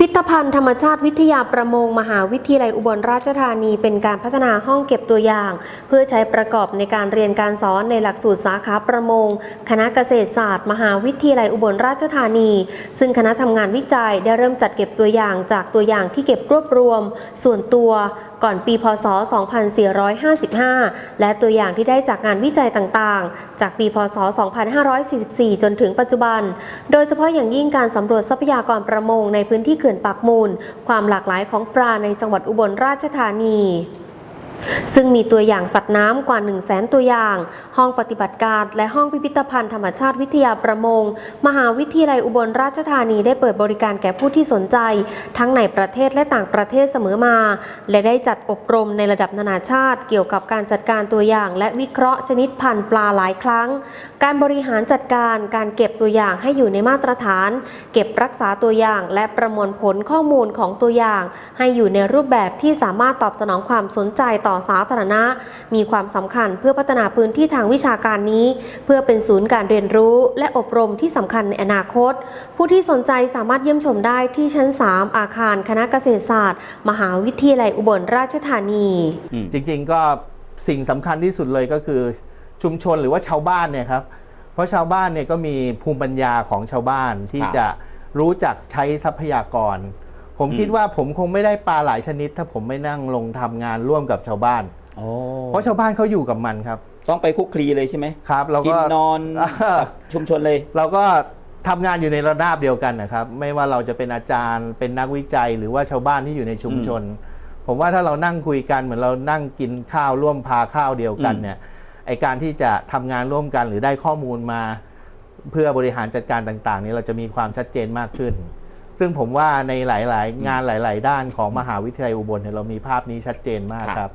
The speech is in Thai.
พิธภัณฑ์ธรรมชาติวิทยาประมง มหาวิทยาลัยอุบลราชธานี เป็นการพัฒนาห้องเก็บตัวอย่าง เพื่อใช้ประกอบในการเรียนการสอนในหลักสูตรสาขาประมง คณะเกษตรศาสตร์ มหาวิทยาลัยอุบลราชธานี ซึ่งคณะทำงานวิจัยได้เริ่มจัดเก็บตัวอย่างจากตัวอย่างที่เก็บรวบรวม ส่วนตัวก่อนปีพศ 2455 และตัวอย่างที่ได้จากงานวิจัยต่างๆ จากปีพศ 2544 จนถึงปัจจุบัน โดยเฉพาะอย่างยิ่งการสำรวจทรัพยากรประมงในพื้นที่เขื่อนปากมูล ความหลากหลายของปลาในจังหวัดอุบลราชธานี ซึ่งมีตัวอย่างสัตว์น้ำกว่า 1 0 0 0 0แสนตัวอย่าง ห้องปฏิบัติการ และห้องพิพิธภัณฑ์ธรรมชาติวิทยาประมง มหาวิทยาลัยอุบลราชธานีได้เปิดบริการแก่ผู้ที่สนใจ ทั้งในประเทศและต่างประเทศเสมอมา และได้จัดอบรมในระดับนานาชาติ เกี่ยวกับการจัดการตัวอย่าง และวิเคราะห์ชนิดพันธุ์ปลาหลายครั้ง การบริหารจัดการการเก็บตัวอย่างให้อยู่ในมาตรฐาน เก็บรักษาตัวอย่าง และประมวลผลข้อมูลของตัวอย่าง ให้อยู่ในรูปแบบที่สามารถตอบสนองความสนใจต่อสาธารณะ มีความสำคัญเพื่อพัฒนาพื้นที่ทางวิชาการนี้ เพื่อเป็นศูนย์การเรียนรู้และอบรมที่สำคัญในอนาคต ผู้ที่สนใจสามารถเยี่ยมชมได้ที่ชั้น 3 อาคารคณะเกษตรศาสตร์ มหาวิทยาลัยอุบลราชธานีอืมจริงๆก็สิ่งสำคัญที่สุดเลยก็คือชุมชนหรือว่าชาวบ้านเนี่ยครับเพราะชาวบ้านเนี่ยก็มีภูมิปัญญาของชาวบ้านที่ครับจะรู้จักใช้ทรัพยากร ผมอืมคิดว่าผมคงไม่ได้ปลาหลายชนิด ถ้าผมไม่นั่งลงทำงานร่วมกับชาวบ้านโอ้เพราะชาวบ้านเขาอยู่กับมันครับ ต้องไปคุกคลีเลยใช่ไหมครับเรากิก็นนอนอ่ากับชุมชนเลย เราก็ทำงานอยู่ในระดับเดียวกันนะครับ ไม่ว่าเราจะเป็นอาจารย์เป็นนักวิจัย หรือว่าชาวบ้านที่อยู่ในชุมชน ผมว่าถ้าเรานั่งคุยกันเหมือนเรานั่งกินข้าวร่วมพาข้าวเดียวกันอืมเนี่ยไอการที่จะทำงานร่วมกันหรือได้ข้อมูลมา เพื่อบริหารจัดการต่างๆ นี้เราจะมีความชัดเจนมากขึ้น ซึ่งผมว่าในหลาย ๆ งานหลาย ๆ ด้านของมหาวิทยาลัยอุบลเนี่ยเรามีภาพนี้ชัดเจนมากครับ